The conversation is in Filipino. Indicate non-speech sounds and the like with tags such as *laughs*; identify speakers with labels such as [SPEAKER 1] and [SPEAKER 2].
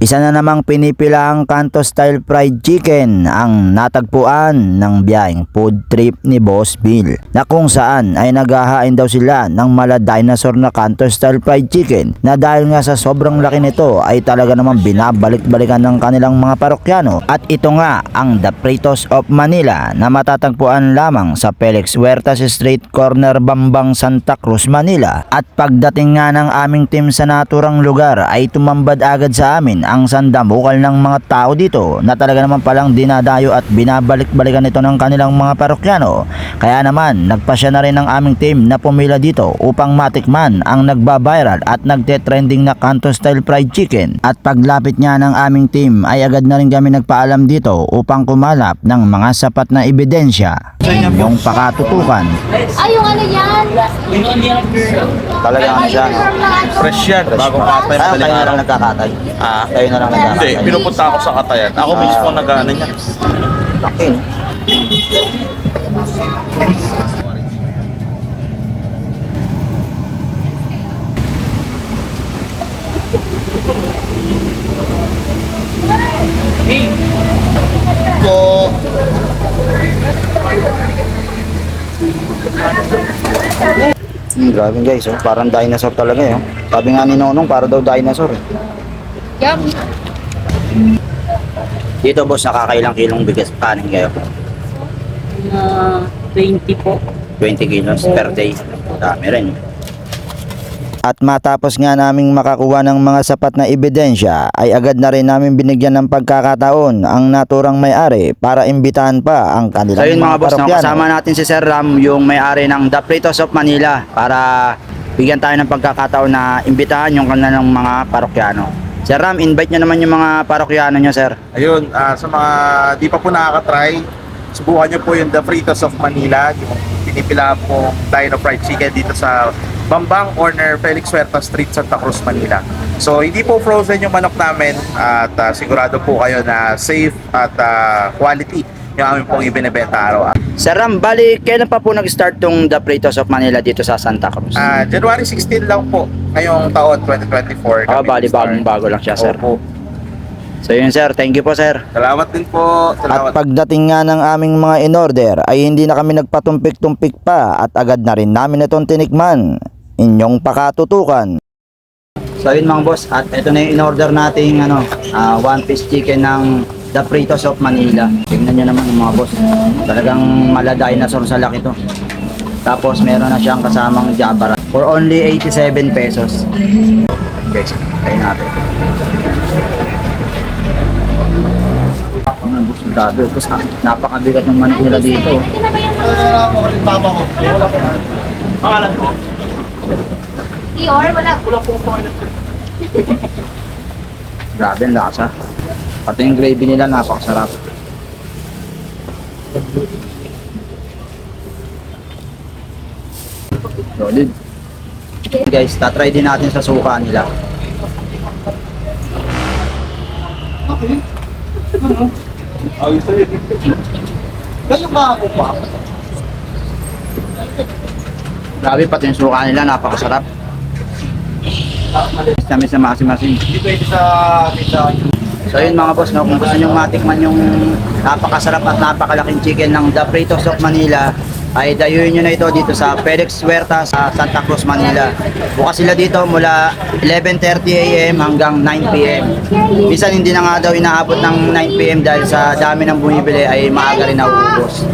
[SPEAKER 1] Isa na namang pinipilahang kanto style fried chicken ang natagpuan ng biyaheng food trip ni Boss Bill na kung saan ay naghahain daw sila ng mala dinosaur na kanto style fried chicken na dahil nga sa sobrang laki nito ay talaga namang binabalik-balikan ng kanilang mga parokyano. At ito nga ang The Pritos of Manila na matatagpuan lamang sa Felix Huertas Street Corner Bambang Santa Cruz, Manila. At pagdating nga ng aming team sa naturang lugar ay tumambad agad sa amin ang sandamukal ng mga tao dito na talaga naman palang dinadayo at binabalik-balikan ito ng kanilang mga parokyano. Kaya naman, nagpasya na rin ng aming team na pumila dito upang matikman ang nagbabiral at nagte-trending na kanto style fried chicken. At paglapit niya ng aming team ay agad na rin kami nagpaalam dito upang kumalap ng mga sapat na ebidensya. Yung pakatutukan.
[SPEAKER 2] Ay, yung ano yan?
[SPEAKER 1] Talaga ano siya.
[SPEAKER 3] Fresh yan, bagong katay,
[SPEAKER 1] Ayaw
[SPEAKER 3] madaling
[SPEAKER 1] kayo na
[SPEAKER 3] araw.
[SPEAKER 1] lang nagkakatay.
[SPEAKER 3] Ah,
[SPEAKER 1] Kayo na lang
[SPEAKER 3] hindi,
[SPEAKER 1] nagkakatay.
[SPEAKER 3] pinupunta ako sa katayan. Ako
[SPEAKER 1] Ah.
[SPEAKER 3] mismo nag-ano niya.
[SPEAKER 1] Laki.
[SPEAKER 3] Po,
[SPEAKER 1] Hmm, grabe guys, oh. parang dinosaur talaga eh. oh. Sabi nga ni Nonong, para daw dinosaur. eh.
[SPEAKER 2] Yum.
[SPEAKER 1] Dito boss, nakakailang kilong bigas kanin kayo?
[SPEAKER 4] Ah, 20 po.
[SPEAKER 1] 20 kilos per day. Dami rin. At matapos nga naming makakuha ng mga sapat na ebidensya ay agad na rin namin binigyan ng pagkakataon ang naturang may-ari para imbitahan pa ang kanilang
[SPEAKER 5] So yun mga boss, no,
[SPEAKER 1] parokyano.
[SPEAKER 5] kasama natin si Sir Ram, yung may-ari ng The Pritos of Manila para bigyan tayo ng pagkakataon na imbitahan yung kanilang mga parokyano. Sir Ram, invite nyo naman yung mga parokyano nyo, sir.
[SPEAKER 3] ayun, ah, sa mga di pa po nakaka-try, subukan niyo po yung The Fritos of Manila, yung pinipila po Dino Fried Chicken dito sa Bambang Corner, Felix Huerta Street, Santa Cruz, Manila. So, hindi po frozen yung manok namin at ah, sigurado po kayo na safe at ah, quality yung amin pong ibinebenta araw
[SPEAKER 5] Sir Ram, bali, kailan pa po nag-start tong The Pritos of Manila dito sa Santa Cruz?
[SPEAKER 3] Ah, January 16 lang po ngayong taon 2024.
[SPEAKER 5] Ah, bali, bagong bago lang siya, sir.
[SPEAKER 3] Opo.
[SPEAKER 5] So yun, sir. Thank you po, sir.
[SPEAKER 3] Salamat din po.
[SPEAKER 1] At
[SPEAKER 3] Salamat.
[SPEAKER 1] pagdating nga ng aming mga in-order ay hindi na kami nagpatumpik-tumpik pa at agad na rin namin itong tinikman. Inyong pakatutukan.
[SPEAKER 5] So yun mga boss, at ito na yung in-order nating ano, ah, one piece chicken ng The Pritos of Manila. Tingnan nyo naman mga boss. Talagang mala dinosaur sa laki to. Tapos meron na siyang kasamang jabara for only 87 pesos. Guys, tayo natin. Ano, boss, grabe. Tapos ah, napakabigat ng manok nila dito.
[SPEAKER 2] Na ba yung Dior? Wala. *laughs*
[SPEAKER 5] Grabe ang lasa. Pati yung gravy nila napakasarap. Solid. Guys, tatry din natin sa suka nila. Grabe pati yung suka nila napakasarap. Kami sa masim-masim. So yun mga boss, no, kung gusto nyo matikman yung napakasarap at napakalaking chicken ng The Pritos of Manila, ay dayuin nyo na ito dito sa Felix Huerta sa Santa Cruz, Manila. Bukas sila dito mula 11.30 a.m. hanggang 9 p.m. Minsan hindi na nga daw inaabot ng 9 p.m. dahil sa dami ng bumibili ay maaga rin nauubos.